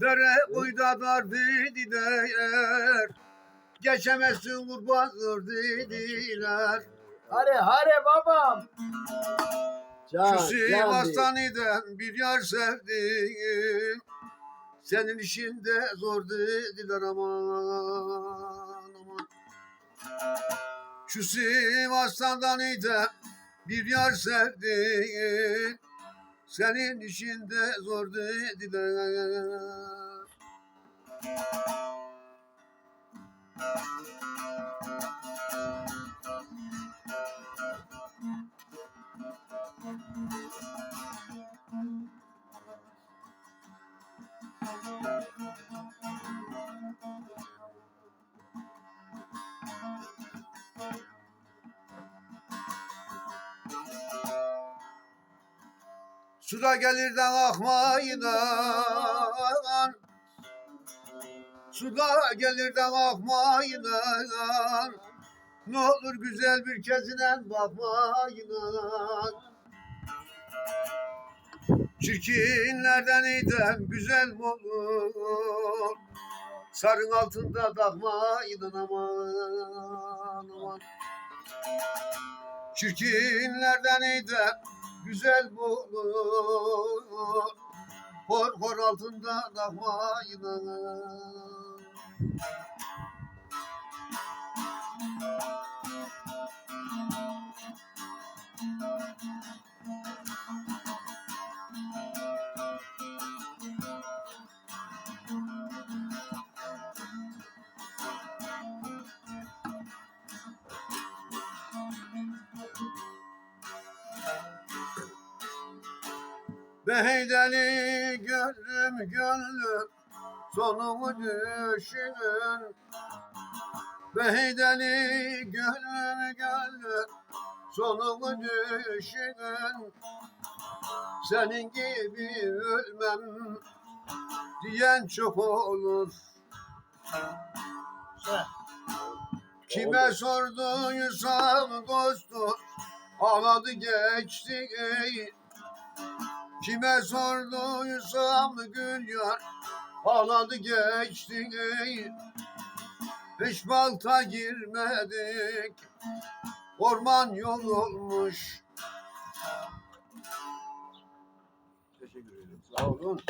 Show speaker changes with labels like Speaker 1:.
Speaker 1: Dere kuyuda dar dediler. Geçemezsin kurbandır dediler.
Speaker 2: Hare hare babam. Can,
Speaker 1: Şu
Speaker 2: can
Speaker 1: hastaneden bir yar sevdim. Senin işinde zor dediler aman aman. Şu Sivas'tan ide bir yar sevdim. Senin işinde zor dediler. Suda gelirden akmayınan Suda gelirden akmayınan Ne olur güzel bir kezinen bakmayınan Çirkinlerden idem güzel mi olur? Sarın altında takmayınan aman aman. Çirkinlerden idem güzel mi olur Hor hor altında takmayınan Beydeli gönlüm gönlüm sonumu düşünün Beydeli gönlüm gönlüm sonumu düşünün Senin gibi ölmem diyen çok olur. Kime sorduysam dostum ağladı geçti. ey Kime sorduysam gülüyor ağladı geçti Hiç balta girmedik orman yol olmuş Teşekkür ederim. Sağ olun.